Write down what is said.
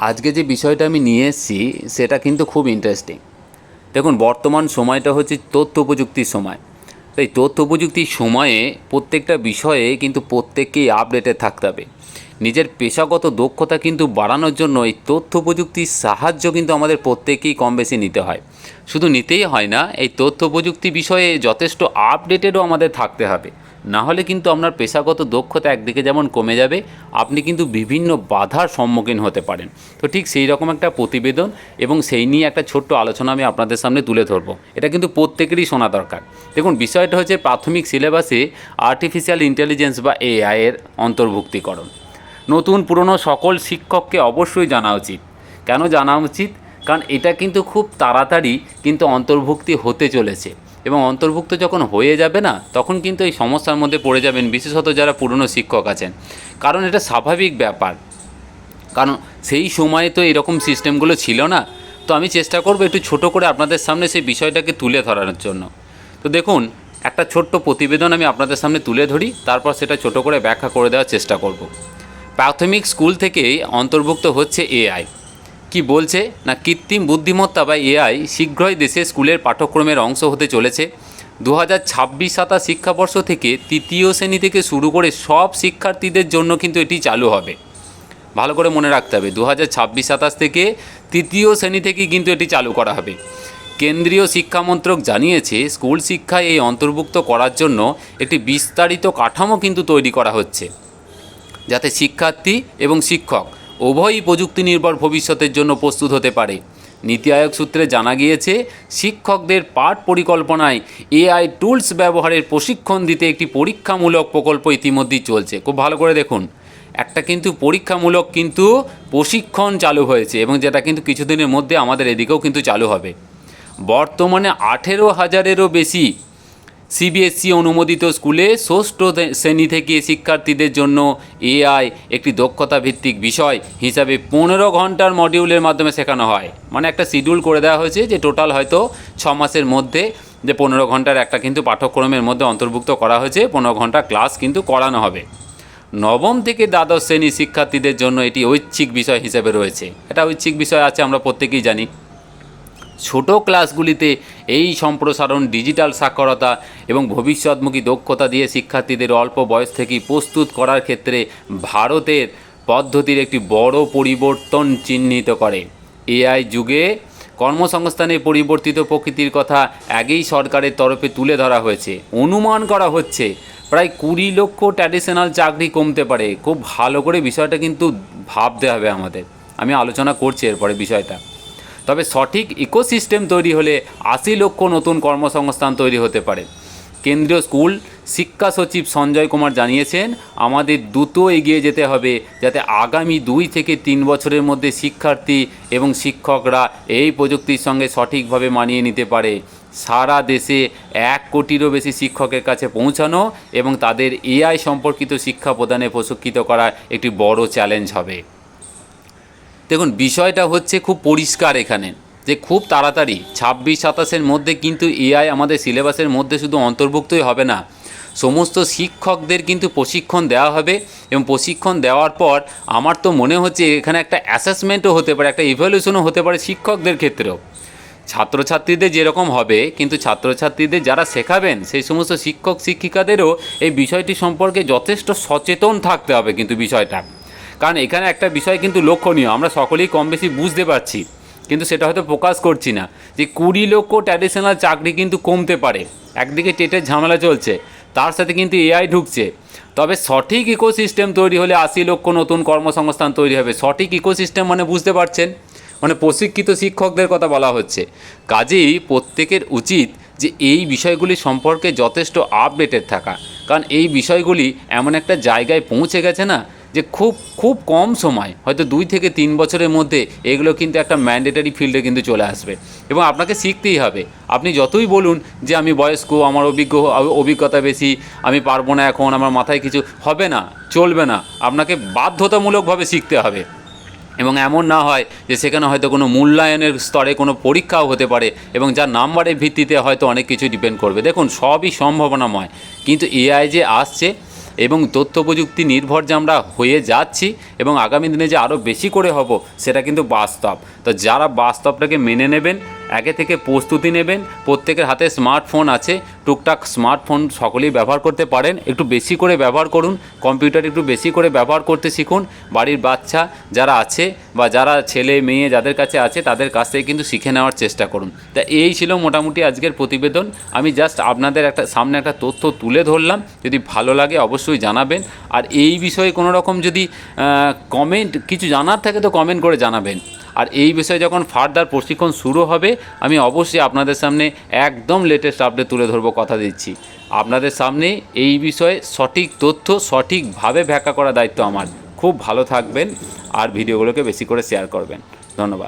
আজকে যে বিষয়টা আমি নিয়ে এসেছি, সেটা কিন্তু খুব ইন্টারেস্টিং দেখুন, বর্তমান সময়টা হচ্ছে তথ্য প্রযুক্তির সময়। তো এই তথ্য প্রযুক্তির সময়ে প্রত্যেকটা বিষয়ে কিন্তু প্রত্যেককেই আপডেটেড থাকতে হবে। নিজের পেশাগত দক্ষতা কিন্তু বাড়ানোর জন্য এই তথ্য প্রযুক্তির সাহায্য কিন্তু আমাদের প্রত্যেকেই কম বেশি নিতে হয়। শুধু নিতেই হয় না, এই তথ্য প্রযুক্তি বিষয়ে যথেষ্ট আপডেটেডও আমাদের থাকতে হবে। না হলে কিন্তু আপনার পেশাগত দক্ষতা একদিকে যেমন কমে যাবে, আপনি কিন্তু বিভিন্ন বাধার সম্মুখীন হতে পারেন। তো ঠিক সেই রকম একটা প্রতিবেদন এবং সেই নিয়ে একটা ছোট্ট আলোচনা আমি আপনাদের সামনে তুলে ধরবো। এটা কিন্তু প্রত্যেকেরই শোনা দরকার। দেখুন, বিষয়টা হচ্ছে প্রাথমিক সিলেবাসে আর্টিফিশিয়াল ইন্টেলিজেন্স বা এআই এর অন্তর্ভুক্তিকরণ। নতুন, পুরনো সকল শিক্ষককে অবশ্যই জানা উচিত। কেন জানা উচিত? কারণ এটা কিন্তু খুব তাড়াতাড়ি কিন্তু অন্তর্ভুক্তি হতে চলেছে। এবং অন্তর্ভুক্ত যখন হয়ে যাবে না, তখন কিন্তু এই সমস্যার মধ্যে পড়ে যাবেন, বিশেষত যারা পুরনো শিক্ষক আছেন। কারণ এটা স্বাভাবিক ব্যাপার। কারণ সেই সময়ে তো এরকম সিস্টেমগুলো ছিল না। তো আমি চেষ্টা করব একটু ছোট করে আপনাদের সামনে সেই বিষয়টাকে তুলে ধরানোর জন্য। তো দেখুন, একটা ছোট্ট প্রতিবেদন আমি আপনাদের সামনে তুলে ধরি, তারপর সেটা ছোট করে ব্যাখ্যা করে দেওয়ার চেষ্টা করব। প্রাথমিক স্কুল থেকেই অন্তর্ভুক্ত হচ্ছে এআই কি বলছে? না, কৃত্রিম বুদ্ধিমত্তা বা এআই শীঘ্রই দেশে স্কুলের পাঠ্যক্রমের অংশ হতে চলেছে। দু হাজার ছাব্বিশ সাতা শিক্ষাবর্ষ থেকে তৃতীয় শ্রেণি থেকে শুরু করে সব শিক্ষার্থীদের জন্য কিন্তু এটি চালু হবে। ভালো করে মনে রাখতে হবে দু হাজার ছাব্বিশ সাতাশ থেকে তৃতীয় শ্রেণি থেকে কিন্তু এটি চালু করা হবে। কেন্দ্রীয় শিক্ষামন্ত্রক জানিয়েছে, স্কুল শিক্ষায় এই অন্তর্ভুক্ত করার জন্য একটি বিস্তারিত কাঠামো কিন্তু তৈরি করা হচ্ছে। যাতে শিক্ষার্থী এবং শিক্ষক উভয়ই প্রযুক্তি নির্ভর ভবিষ্যতের জন্য প্রস্তুত হতে পারে। নীতি আয়োগ সূত্রে জানা গিয়েছে, শিক্ষকদের পাঠ পরিকল্পনায় এআই টুলস ব্যবহারের প্রশিক্ষণ দিতে একটি পরীক্ষামূলক প্রকল্প ইতিমধ্যেই চলছে। খুব ভালো করে দেখুন। একটা কিন্তু পরীক্ষামূলক কিন্তু প্রশিক্ষণ চালু হয়েছে এবং যেটা কিন্তু কিছুদিনের মধ্যে আমাদের এদিকেও কিন্তু চালু হবে। বর্তমানে আঠেরো হাজারেরও বেশি সিবিএসসি অনুমোদিত স্কুলে ষষ্ঠ শ্রেণি থেকে শিক্ষার্থীদের জন্য এআই একটি দক্ষতা ভিত্তিক বিষয় হিসাবে পনেরো ঘণ্টার মডিউলের মাধ্যমে শেখানো হয়। মানে একটা শিডিউল করে দেওয়া হয়েছে যে টোটাল হয়তো ছ মাসের মধ্যে যে পনেরো ঘণ্টার একটা কিন্তু পাঠ্যক্রমের মধ্যে অন্তর্ভুক্ত করা হয়েছে, পনেরো ঘণ্টা ক্লাস কিন্তু করানো হবে। নবম থেকে দ্বাদশ শ্রেণির শিক্ষার্থীদের জন্য এটি ঐচ্ছিক বিষয় হিসেবে রয়েছে। এটা ঐচ্ছিক বিষয় আছে, আমরা প্রত্যেকেই জানি। ছোট ক্লাসগুলিতে এই সম্প্রসারণ ডিজিটাল সাক্ষরতা এবং ভবিষ্যৎমুখী দক্ষতা দিয়ে শিক্ষার্থীদের অল্প বয়স থেকেই প্রস্তুত করার ক্ষেত্রে ভারতের পদ্ধতির একটি বড় পরিবর্তন চিহ্নিত করে। এআই যুগে কর্মসংস্থানের পরিবর্তিত প্রকৃতির কথা আগেই সরকারের তরফে তুলে ধরা হয়েছে। অনুমান করা হচ্ছে প্রায় কুড়ি লক্ষ ট্র্যাডিশনাল চাকরি কমতে পারে। খুব ভালো করে বিষয়টা কিন্তু ভাবতে হবে আমাদের। আমি আলোচনা করছি এরপরে বিষয়টা। তবে সঠিক ইকোসিস্টেম তৈরি হলে আশি লক্ষ নতুন কর্মসংস্থান তৈরি হতে পারে। কেন্দ্রীয় স্কুল শিক্ষা সচিব সঞ্জয় কুমার জানিয়েছেন, আমাদের দ্রুত এগিয়ে যেতে হবে যাতে আগামী দুই থেকে তিন বছরের মধ্যে শিক্ষার্থী এবং শিক্ষকরা এই প্রযুক্তির সঙ্গে সঠিকভাবে মানিয়ে নিতে পারে। সারা দেশে এক কোটিরও বেশি শিক্ষকের কাছে পৌঁছানো এবং তাদের এআই সম্পর্কিত শিক্ষা প্রদানে প্রশিক্ষিত করা একটি বড় চ্যালেঞ্জ হবে। দেখুন, বিষয়টা হচ্ছে খুব পরিষ্কার এখানে, যে খুব তাড়াতাড়ি, ছাব্বিশ সাতাশের মধ্যে কিন্তু এআই আমাদের সিলেবাসের মধ্যে শুধু অন্তর্ভুক্তই হবে না, সমস্ত শিক্ষকদের কিন্তু প্রশিক্ষণ দেওয়া হবে এবং প্রশিক্ষণ দেওয়ার পর আমার তো মনে হচ্ছে এখানে একটা অ্যাসেসমেন্টও হতে পারে, একটা ইভ্যালুয়েশনও হতে পারে শিক্ষকদের ক্ষেত্রেও। ছাত্রছাত্রীদের যেরকম হবে, কিন্তু ছাত্রছাত্রীদের যারা শেখাবেন, সেই সমস্ত শিক্ষক শিক্ষিকাদেরও এই বিষয়টি সম্পর্কে যথেষ্ট সচেতন থাকতে হবে কিন্তু বিষয়টা। কারণ এখানে একটা বিষয় কিন্তু লক্ষণীয়, আমরা সকলেই কম বেশি বুঝতে পারছি। কিন্তু সেটা হয়তো প্রকাশ করছি না যে কুড়ি লক্ষ ট্র্যাডিশনাল চাকরি কিন্তু কমতে পারে। একদিকে টেটের ঝামেলা চলছে, তার সাথে কিন্তু এআই ঢুকছে। তবে সঠিক ইকোসিস্টেম তৈরি হলে আশি লক্ষ নতুন কর্মসংস্থান তৈরি হবে। সঠিক ইকোসিস্টেম মানে বুঝতে পারছেন? মানে প্রশিক্ষিত শিক্ষকদের কথা বলা হচ্ছে। কাজেই প্রত্যেকের উচিত যে এই বিষয়গুলি সম্পর্কে যথেষ্ট আপডেটেড থাকা। কারণ এই বিষয়গুলি এমন একটা জায়গায় পৌঁছে গেছে না যে খুব খুব কম সময়, হয়তো দুই থেকে তিন বছরের মধ্যে এগুলো কিন্তু একটা ম্যান্ডেটারি ফিল্ডে কিন্তু চলে আসবে। এবং আপনাকে শিখতেই হবে। আপনি যতই বলুন যে আমি বয়স্ক, আমার অভিজ্ঞ, অভিজ্ঞতা বেশি, আমি পারব না এখন, আমার মাথায় কিছু হবে না, চলবে না, আপনাকে বাধ্যতামূলকভাবে শিখতে হবে। এবং এমন না হয় যে সেখানে হয়তো কোনো মূল্যায়নের স্তরে কোনো পরীক্ষাও হতে পারে এবং যার নাম্বারের ভিত্তিতে হয়তো অনেক কিছু ডিপেন্ড করবে। দেখুন, সবই সম্ভাবনাময়। কিন্তু এআই যে আসছে এবং তথ্য প্রযুক্তি নির্ভর যে আমরা হয়ে যাচ্ছি এবং আগামী দিনে যে আরও বেশি করে হব, সেটা কিন্তু বাস্তব। তো যারা বাস্তবটাকে মেনে নেবেন আগে থেকে প্রস্তুতি নেবেন। প্রত্যেকের হাতে স্মার্টফোন আছে। টুকটাক স্মার্টফোন সকলেই ব্যবহার করতে পারেন। একটু বেশি করে ব্যবহার করুন। কম্পিউটার একটু বেশি করে ব্যবহার করতে শিখুন। বাড়ির বাচ্চা যারা আছে বা যারা ছেলে, মেয়ে যাদের কাছে আছে, তাদের কাছ থেকে কিন্তু শিখে নেওয়ার চেষ্টা করুন। তা এই ছিল মোটামুটি আজকের প্রতিবেদন। আমি জাস্ট আপনাদের একটা, সামনে একটা তথ্য তুলে ধরলাম। যদি ভালো লাগে অবশ্যই জানাবেন। আর এই বিষয়ে কোনো রকম যদি কমেন্ট কিছু জানার থাকে তো কমেন্ট করে জানাবেন। আর এই বিষয়ে যখন ফার্দার প্রশিক্ষণ শুরু হবে, আমি অবশ্যই আপনাদের সামনে একদম লেটেস্ট আপডেট তুলে ধরবো, কথা দিচ্ছি। আপনাদের সামনে এই বিষয়ে সঠিক তথ্য সঠিকভাবে ব্যাখ্যা করার দায়িত্ব আমার। খুব ভালো থাকবেন আর ভিডিওগুলোকে বেশি করে শেয়ার করবেন। ধন্যবাদ।